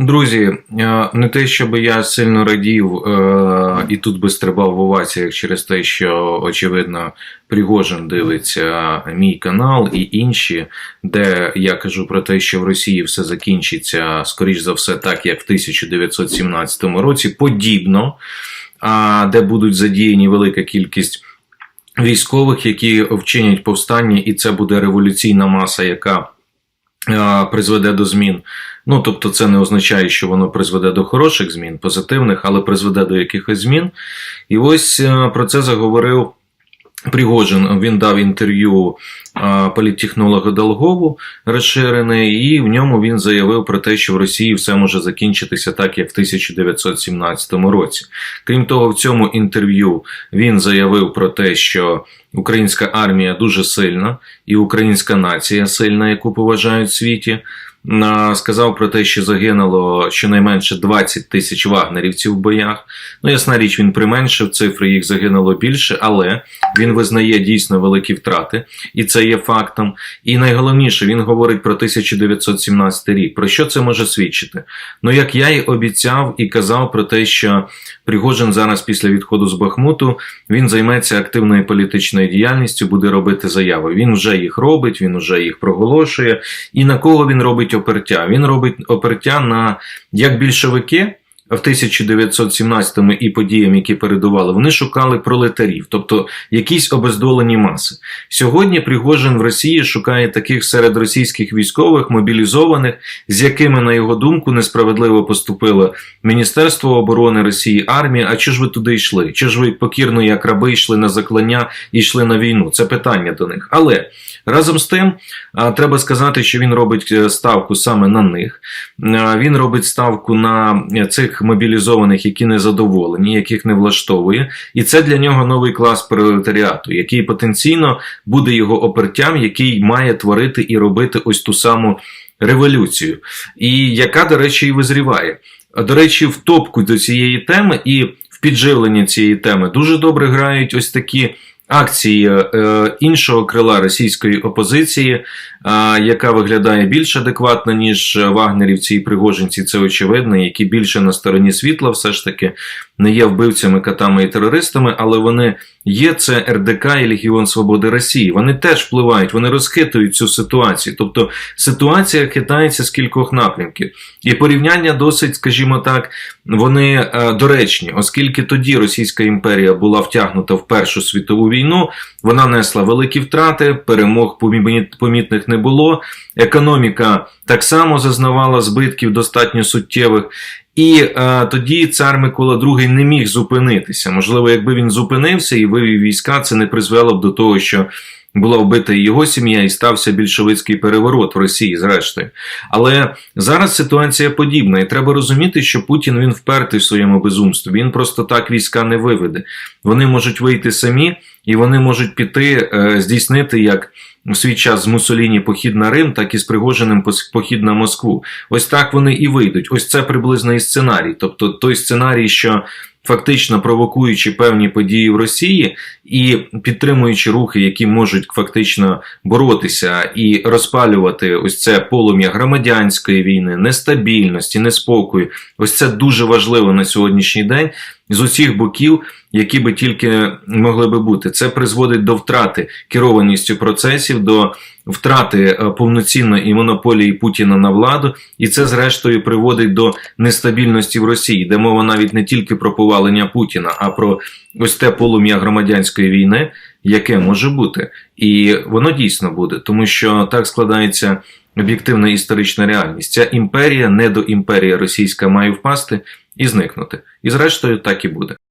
Друзі, е, не те, щоб я сильно радів е, і тут би стрибав в оваціях через те, що очевидно Пригожин дивиться мій канал і інші, де я кажу про те, що в Росії все закінчиться, скоріш за все, так як в 1917 році, подібно, де будуть задіяні велика кількість. Військових, які вчинять повстання, і це буде революційна маса, яка е, призведе до змін. Ну, тобто, це не означає, що воно призведе до хороших змін, позитивних, але призведе до якихось змін. І ось е, про це заговорив Пригожин. Він дав інтерв'ю політтехнологу Долгову розширене, і в ньому він заявив про те, що в Росії все може закінчитися так, як в 1917 році. Крім того, в цьому інтерв'ю він заявив про те, що українська армія дуже сильна і українська нація сильна, яку поважають в світі. Сказав про те, що загинуло щонайменше 20 тисяч вагнерівців в боях. Ну, ясна річ, він применшив цифри, їх загинуло більше, але він визнає дійсно великі втрати, і це є фактом. І найголовніше, він говорить про 1917 рік. Про що це може свідчити? Ну, як я й обіцяв і казав про те, що Пригожин зараз після відходу з Бахмуту він займеться активною політичною діяльністю, буде робити заяви. Він вже їх робить, він вже їх проголошує. І на кого він робить опертя? Він робить опертя на як більшовики. В 1917-му і подіям, які передували, вони шукали пролетарів, тобто якісь обездолені маси. Сьогодні Пригожин в Росії шукає таких серед російських військових мобілізованих, з якими, на його думку, несправедливо поступило Міністерство оборони Росії, армія. А чи ж ви туди йшли? Чи ж ви покірно, як раби, йшли на заклання і йшли на війну? Це питання до них. Але разом з тим треба сказати, що він робить е, ставку саме на них. Він робить ставку на цих мобілізованих, які не задоволені, яких не влаштовує, і це для нього новий клас пролетаріату, який потенційно буде його опертям, який має творити і робити ось ту саму революцію, і яка, до речі, і визріває. До речі, в топку до цієї теми і в підживлення цієї теми дуже добре грають ось такі. Акції е, іншого крила російської опозиції, е, яка виглядає більш адекватно, ніж вагнерівці і пригожинці, це очевидно, які більше на стороні світла, все ж таки не є вбивцями, катами і терористами, але вони є це РДК і Легіон Свободи Росії. Вони теж впливають, вони розхитують цю ситуацію. Тобто ситуація хитається з кількох напрямків. І порівняння досить, скажімо так, вони е, доречні, оскільки тоді Російська імперія була втягнута в Першу світову війну, вона несла великі втрати, перемог помітних не було. Економіка так само зазнавала збитків достатньо суттєвих. І е, тоді цар Микола II не міг зупинитися. Можливо, якби він зупинився і вивів війська, це не призвело б до того, що була вбита і його сім'я, і стався більшовицький переворот в Росії, зрештою. Але зараз ситуація подібна, і треба розуміти, що Путін він впертий в своєму безумстві. Він просто так війська не виведе. Вони можуть вийти самі, і вони можуть піти, е, здійснити як. У свій час з Мусоліні похід на Рим, так і з Пригожиним похід на Москву. Ось так вони і вийдуть. Ось це приблизний сценарій. Тобто той сценарій, що фактично провокуючи певні події в Росії і підтримуючи рухи, які можуть фактично боротися і розпалювати ось це полум'я громадянської війни, нестабільності, неспокою. Ось це дуже важливо на сьогоднішній день з усіх боків, які би тільки могли би бути. Це призводить до втрати керованістю процесів, до втрати е, повноцінної монополії Путіна на владу, і це, зрештою, приводить до нестабільності в Росії, де мова навіть не тільки про повалення Путіна, а про ось те полум'я громадянської війни, яке може бути, і воно дійсно буде, тому що так складається. Об'єктивна історична реальність. Ця імперія, недоімперія російська, має впасти і зникнути. І зрештою так і буде.